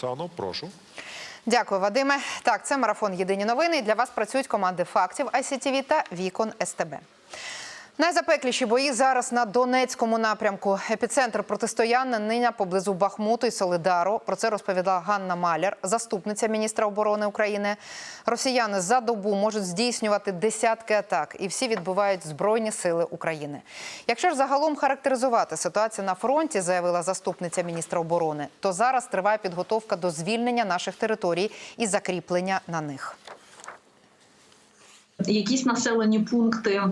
Оксано, прошу. Дякую, Вадиме. Так, це марафон Єдині новини. Для вас працюють команди фактів ICTV та Вікон СТБ. Найзапекліші бої зараз на Донецькому напрямку. Епіцентр протистояння нині поблизу Бахмуту і Солидару. Про це розповіла Ганна Маляр, заступниця міністра оборони України. Росіяни за добу можуть здійснювати десятки атак, і всі відбувають збройні сили України. Якщо ж загалом характеризувати ситуацію на фронті, заявила заступниця міністра оборони, то зараз триває підготовка до звільнення наших територій і закріплення на них. якісь населені пункти.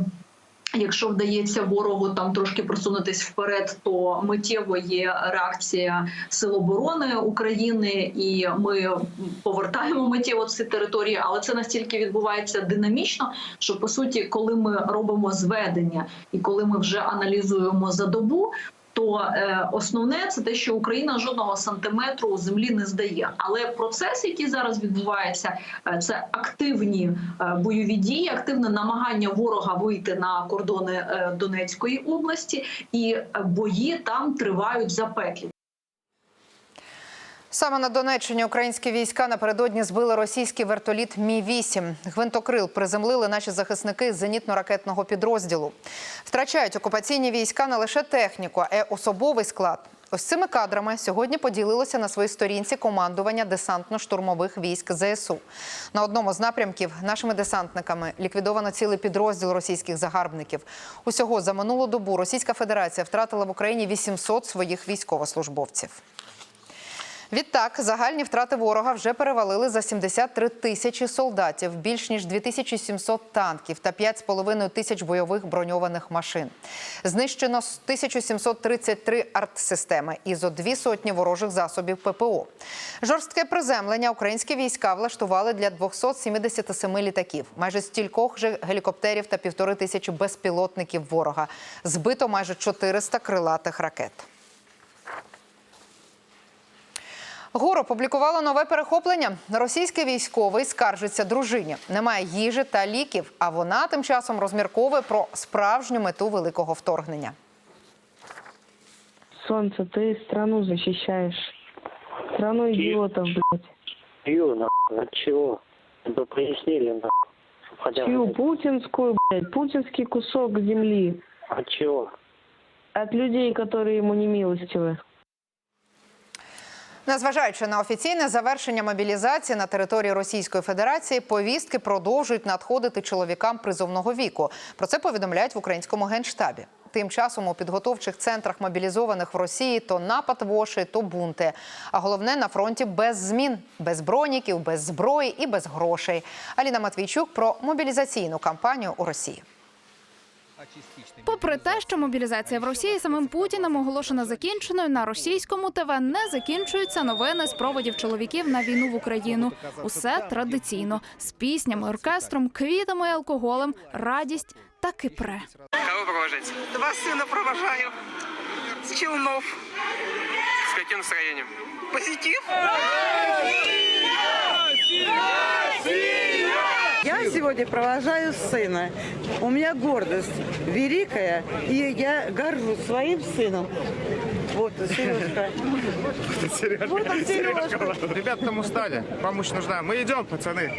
Якщо вдається ворогу там трошки просунутись вперед, то миттєво є реакція Сил оборони України, і ми повертаємо миттєво ці території. Але це настільки відбувається динамічно, що по суті, коли ми робимо зведення і коли ми вже аналізуємо за добу. То е, основне це те, що Україна жодного сантиметру землі не здає. Але процес, який зараз відбувається, е, це активні е, бойові дії, активне намагання ворога вийти на кордони Донецької області, і бої там тривають запеклі. Саме на Донеччині українські війська напередодні збили російський вертоліт Мі 8 Гвинтокрил приземлили наші захисники з зенітно-ракетного підрозділу. Втрачають окупаційні війська не лише техніку, а й особовий склад. Ось цими кадрами сьогодні поділилося на своїй сторінці командування десантно-штурмових військ ЗСУ. На одному з напрямків нашими десантниками ліквідовано цілий підрозділ російських загарбників. Усього за минулу добу Російська Федерація втратила в Україні 800 своїх військовослужбовців. Відтак, загальні втрати ворога вже перевалили за 73 тисячі солдатів, більш ніж 2700 танків та 5,5 тисяч бойових броньованих машин. Знищено 1733 артсистеми і зо дві сотні ворожих засобів ППО. Жорстке приземлення українські війська влаштували для 277 літаків, майже стількох же гелікоптерів та півтори тисячі безпілотників ворога. Збито майже 400 крилатих ракет. ГУР опублікувало нове перехоплення. Російський військовий скаржиться дружині. Немає їжі та ліків, а вона тим часом розмірковує про справжню мету великого вторгнення. Солнце, ты страну защищаешь. Страну идиотов, блядь. Чью, нахуй, от чего? Бы пояснили, нахуй. Хотя бы- Чью путинскую, блядь, путинский кусок земли. От чего? От людей, которые ему не милостивы. Незважаючи на офіційне завершення мобілізації на території Російської Федерації, повістки продовжують надходити чоловікам призовного віку. Про це повідомляють в українському генштабі. Тим часом у підготовчих центрах мобілізованих в Росії то напад воші, то бунти. А головне на фронті без змін, без броніків, без зброї і без грошей. Аліна Матвійчук про мобілізаційну кампанію у Росії. Попри те, що мобілізація в Росії самим Путіним оголошена закінченою, на російському ТВ не закінчуються новини з проводів чоловіків на війну в Україну. Усе традиційно з піснями, оркестром, квітами і алкоголем, радість та кипре. Кого провожаете? Два сына провожаю с Челнов. С каким настроением? Позитив. Я сегодня провожаю сына. У меня гордость великая, и я горжусь своим сыном. Вот, Сережка. Вот он, Сережка. Ребята там устали, помощь нужна. Мы идем, пацаны.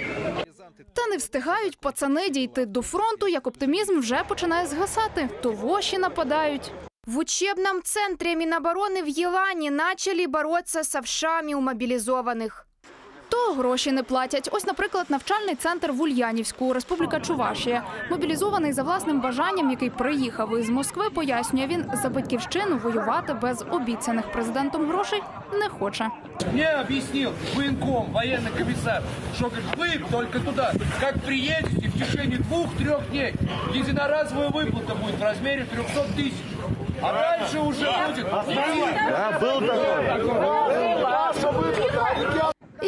Та не встигають пацани дійти до фронту, як оптимізм вже починає згасати. То воші нападають. В учебном центре Минобороны в Елане начали бороться с овшами у мобилизованных. То гроші не платять. Ось, наприклад, навчальний центр в Ульянівську, Республіка Чувашія. Мобілізований за власним бажанням, який приїхав із Москви, пояснює він за батьківщину воювати без обіцяних президентом грошей не хоче. Мне объяснил военком, военный комиссар, что говорит, вы только туда, как приедете в течение двух-трех дней, единоразовая выплата будет в размере 300 тысяч. А дальше уже будет... І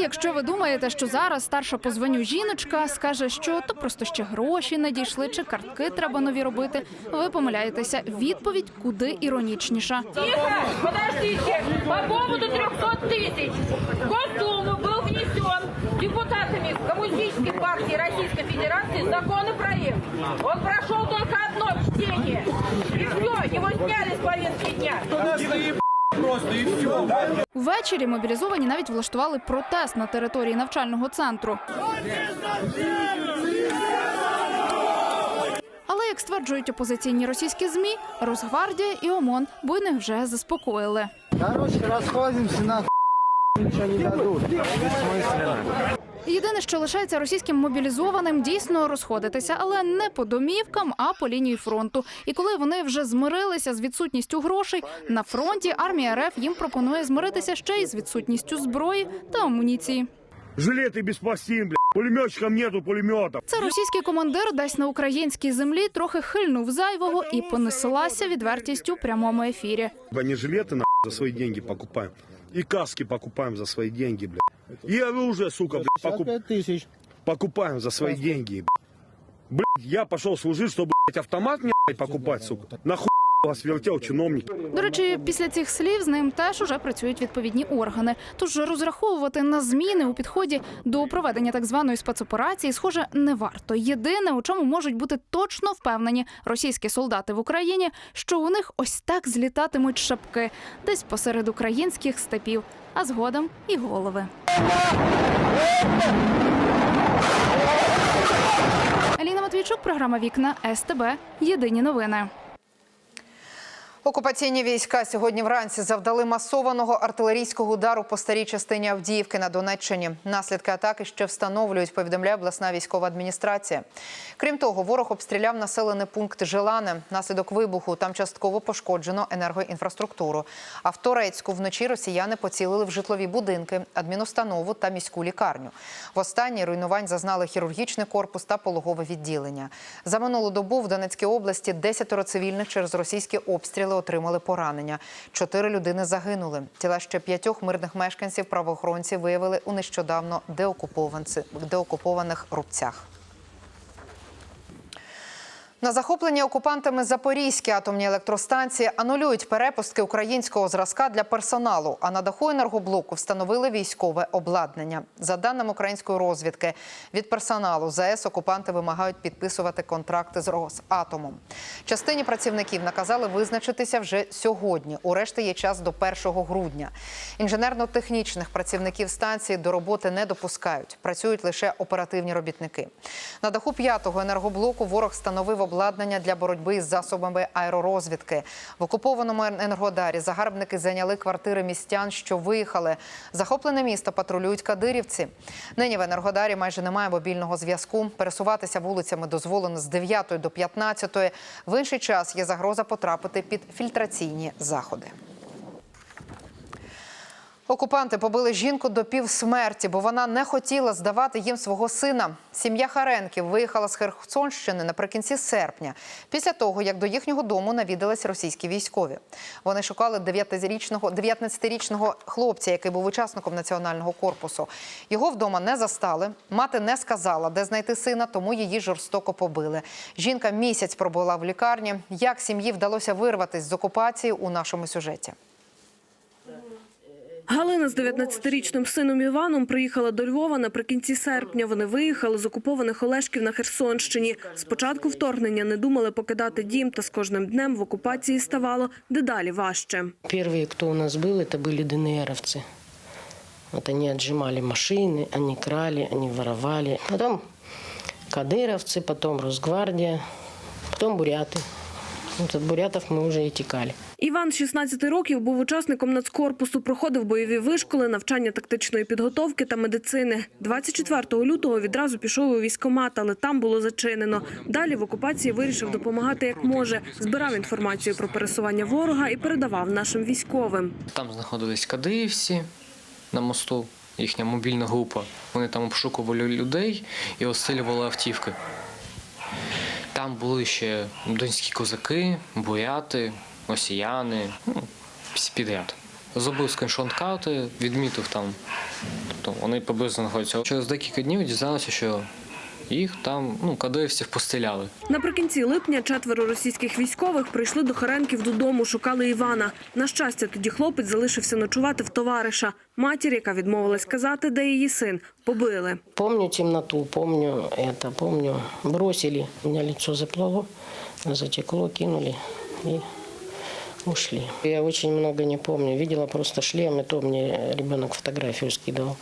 якщо ви думаєте, що зараз старша по званню жіночка скаже, що то просто ще гроші не дійшли, чи картки треба нові робити, ви помиляєтеся. Відповідь куди іронічніша. Тихо, подождите. По поводу 300 тысяч. В Госдуму был внесен депутатами Коммунистической партии Российской Федерации законопроект. Он прошел только одно чтение. И все, его сняли с повестки дня. Просто і все. Ввечері мобілізовані навіть влаштували протест на території навчального центру. Але як стверджують опозиційні російські змі, Росгвардія і ОМОН буйних вже заспокоїли. Короче, розходимося на нічого не дадут. Бессмысленно. Єдине, що лишається російським мобілізованим, дійсно розходитися, але не по домівкам, а по лінії фронту. І коли вони вже змирилися з відсутністю грошей на фронті, армія РФ їм пропонує змиритися ще й з відсутністю зброї та амуніції. Жилеты без пластин, блядь. Пулеметчикам нету пулеметов. Це російський командир десь на українській землі трохи хильнув зайвого і понеслася відвертістю у прямому ефірі. Бронежилеты на за свои деньги покупаем. И каски покупаем за свои деньги, блядь. И оружие, сука, блядь, покуп- тысяч. покупаем за свои деньги. Блядь, Блядь, я пошел служить, чтобы блядь, автомат мне блядь, покупать, сука. Нахуй вас вертел чиновник. До речі, після цих слів з ним теж уже працюють відповідні органи. Тож розраховувати на зміни у підході до проведення так званої спецоперації, схоже, не варто. Єдине, у чому можуть бути точно впевнені російські солдати в Україні, що у них ось так злітатимуть шапки десь посеред українських степів, а згодом і голови. Аліна Матвійчук, програма Вікна СТБ. Єдині новини. Окупаційні війська сьогодні вранці завдали масованого артилерійського удару по старій частині Авдіївки на Донеччині. Наслідки атаки ще встановлюють, повідомляє обласна військова адміністрація. Крім того, ворог обстріляв населений пункт Желане. Наслідок вибуху там частково пошкоджено енергоінфраструктуру. А в Торецьку вночі росіяни поцілили в житлові будинки, адмінустанову та міську лікарню. В руйнувань зазнали хірургічний корпус та пологове відділення. За минулу добу в Донецькій області 10 цивільних через російські обстріли отримали поранення. Чотири людини загинули. Тіла ще п'ятьох мирних мешканців правоохоронці виявили у нещодавно деокупованці- деокупованих рубцях. На захоплені окупантами Запорізькі атомні електростанції анулюють перепустки українського зразка для персоналу. А на даху енергоблоку встановили військове обладнання. За даними української розвідки, від персоналу ЗАЕС окупанти вимагають підписувати контракти з Росатомом. Частині працівників наказали визначитися вже сьогодні. У решти є час до 1 грудня. Інженерно-технічних працівників станції до роботи не допускають. Працюють лише оперативні робітники. На даху п'ятого енергоблоку ворог встановив обладнання для боротьби із засобами аеророзвідки. В окупованому енергодарі загарбники зайняли квартири містян, що виїхали. Захоплене місто патрулюють кадирівці. Нині в енергодарі майже немає мобільного зв'язку. Пересуватися вулицями дозволено з 9 до 15. В інший час є загроза потрапити під фільтраційні заходи. Окупанти побили жінку до півсмерті, бо вона не хотіла здавати їм свого сина. Сім'я Харенків виїхала з Херсонщини наприкінці серпня, після того, як до їхнього дому навідались російські військові. Вони шукали 9-річного 19-річного хлопця, який був учасником національного корпусу. Його вдома не застали. Мати не сказала, де знайти сина, тому її жорстоко побили. Жінка місяць пробула в лікарні. Як сім'ї вдалося вирватися з окупації у нашому сюжеті? Галина з 19-річним сином Іваном приїхала до Львова наприкінці серпня. Вони виїхали з окупованих Олешків на Херсонщині. Спочатку вторгнення не думали покидати дім, та з кожним днем в окупації ставало дедалі важче. Первые, кто у нас был, это были ДНРовцы. Вот они отжимали машины, они крали, они воровали. Потом кадыровцы, потом Росгвардия, потом буряты. Вот от бурятов мы уже и текали. Іван, 16 років, був учасником нацкорпусу, проходив бойові вишколи, навчання тактичної підготовки та медицини. 24 лютого відразу пішов у військкомат, але там було зачинено. Далі в окупації вирішив допомагати як може. Збирав інформацію про пересування ворога і передавав нашим військовим. Там знаходились кадиївці на мосту, їхня мобільна група. Вони там обшукували людей і розстрілювали автівки. Там були ще донські козаки, буряти, росіяни, ну, всі підряд. Зробив скріншот-карти, відмітив там. Тобто вони приблизно знаходяться. Через декілька днів дізналися, що їх там ну, кадиївців постріляли. Наприкінці липня четверо російських військових прийшли до Харенків додому, шукали Івана. На щастя, тоді хлопець залишився ночувати в товариша. Матір, яка відмовилась казати, де її син, побили. Помню темноту, помню это, помню. Бросили, у меня лицо заплыло, затекло, кинули. И ушли. Я очень много не помню. Видела просто шлем, и то мне ребенок фотографию скидывал.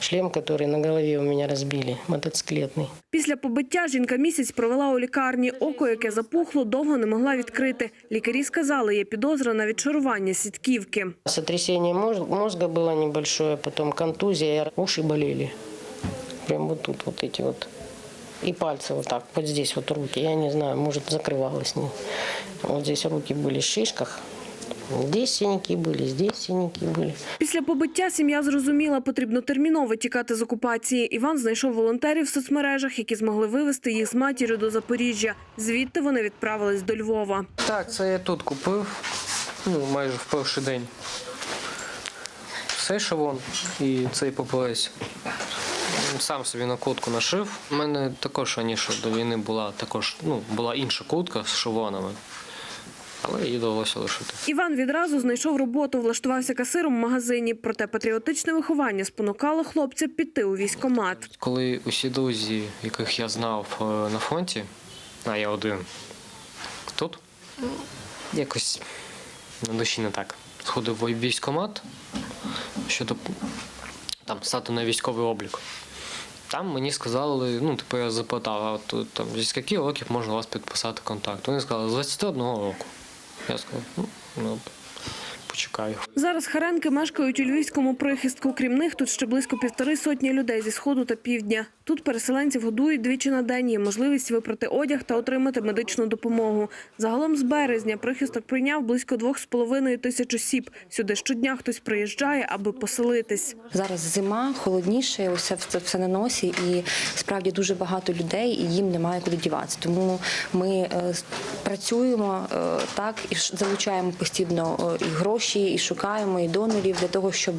Шлем, который на голове у меня разбили, мотоциклетный. Після побиття жінка місяць провела у лікарні. Око, яке запухло, довго не могла відкрити. Лікарі сказали, є підозра на відшарування сітківки. Сотрясение мозг- мозга было небольшое, потом контузия, уши болели. Прям вот тут вот эти вот. И пальцы вот так, вот здесь вот руки. Я не знаю, может закрывалось. Не. Вот здесь руки были в шишках. Здесь синяки были, здесь синяки были. Після побиття сім'я зрозуміла, потрібно терміново тікати з окупації. Іван знайшов волонтерів в соцмережах, які змогли вивезти їх з матір'ю до Запоріжжя. Звідти вони відправились до Львова. Так, це я тут купив, ну, майже в перший день. Цей шавон і цей попелець. Сам собі на куртку нашив. У мене також раніше до війни була також, ну, була інша куртка з шавонами, але її довелося лишити. Іван відразу знайшов роботу, влаштувався касиром в магазині. Проте патріотичне виховання спонукало хлопця піти у військкомат. Коли усі друзі, яких я знав е, на фронті, а я один тут, якось на душі не так. Сходив в військкомат, щодо там стати на військовий облік. Там мені сказали, ну, типу я запитав, а то, там, зі скільки років можна вас підписати контакт? Вони сказали, з 21 року. Я сказав, ну, ну почекаю. Зараз Харенки мешкають у львівському прихистку. Крім них, тут ще близько півтори сотні людей зі сходу та півдня. Тут переселенців годують двічі на день. Є можливість випрати одяг та отримати медичну допомогу. Загалом з березня прихисток прийняв близько двох з половиною тисяч осіб. Сюди щодня хтось приїжджає, аби поселитись. Зараз зима, холодніше, все- все на носі, і справді дуже багато людей, і їм немає куди діватися. Тому ми е, працюємо е, так і залучаємо постійно е, і гроші, і шукаємо і донорів для того, щоб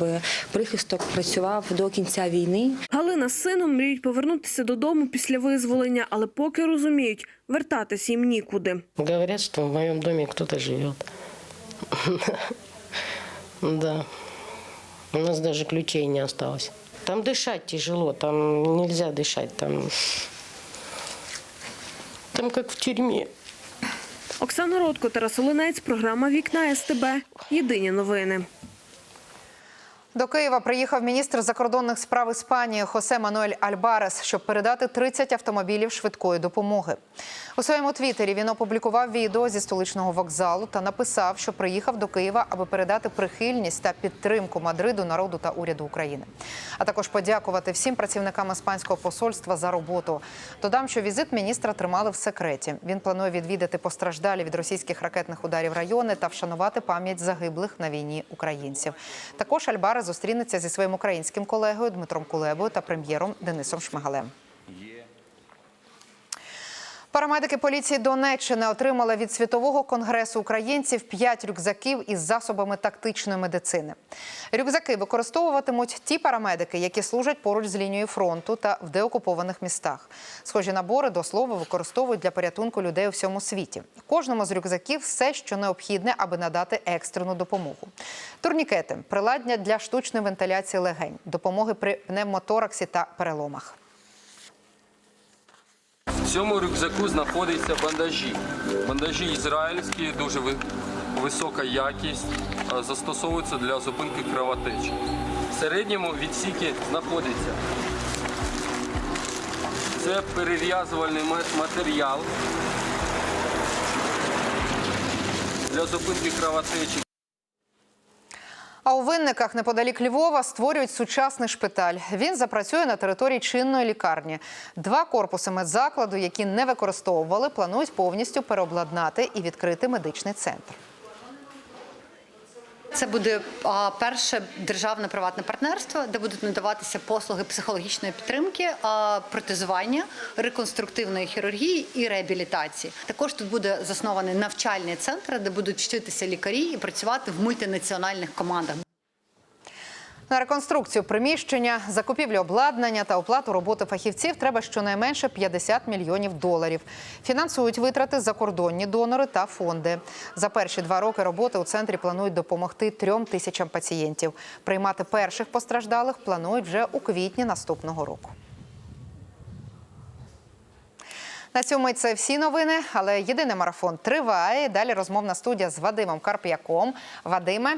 прихисток працював до кінця війни. Галина з сином мріють повернутися додому після визволення, але поки розуміють, вертатись їм нікуди. Говорят, что в моем доме кто-то живет. Да. У нас даже ключей не осталось. Там дышать тяжело, там нельзя дышать, там, там как в тюрьме. Оксана Ротко, Тарас Олинець, програма Вікна СТБ. Єдині новини. До Києва приїхав міністр закордонних справ Іспанії Хосе Мануель Альбарес, щоб передати 30 автомобілів швидкої допомоги. У своєму твіттері він опублікував відео зі столичного вокзалу та написав, що приїхав до Києва, аби передати прихильність та підтримку Мадриду, народу та уряду України, а також подякувати всім працівникам іспанського посольства за роботу. Додам, що візит міністра тримали в секреті. Він планує відвідати постраждалі від російських ракетних ударів райони та вшанувати пам'ять загиблих на війні українців. Також Альбара зустрінеться зі своїм українським колегою Дмитром Кулебою та прем'єром Денисом Шмигалем. Парамедики поліції Донеччини отримали від світового конгресу українців п'ять рюкзаків із засобами тактичної медицини. Рюкзаки використовуватимуть ті парамедики, які служать поруч з лінією фронту та в деокупованих містах. Схожі набори до слова використовують для порятунку людей у всьому світі. Кожному з рюкзаків все, що необхідне, аби надати екстрену допомогу. Турнікети, приладдя для штучної вентиляції легень, допомоги при пневмотораксі та переломах. В цьому рюкзаку знаходяться бандажі. Бандажі ізраїльські, дуже висока якість, застосовуються для зупинки кровотечі. В середньому відсіки знаходиться. Це перев'язувальний матеріал для зупинки кровотечі. А у винниках неподалік Львова створюють сучасний шпиталь. Він запрацює на території чинної лікарні. Два корпуси медзакладу, які не використовували, планують повністю переобладнати і відкрити медичний центр. Це буде перше державне приватне партнерство, де будуть надаватися послуги психологічної підтримки, протезування, реконструктивної хірургії і реабілітації. Також тут буде заснований навчальний центр, де будуть вчитися лікарі і працювати в мультинаціональних командах. На реконструкцію приміщення, закупівлю обладнання та оплату роботи фахівців треба щонайменше 50 мільйонів доларів. Фінансують витрати закордонні донори та фонди. За перші два роки роботи у центрі планують допомогти трьом тисячам пацієнтів. Приймати перших постраждалих планують вже у квітні наступного року. На цьому це всі новини, але єдиний марафон триває. Далі розмовна студія з Вадимом Карп'яком. Вадиме,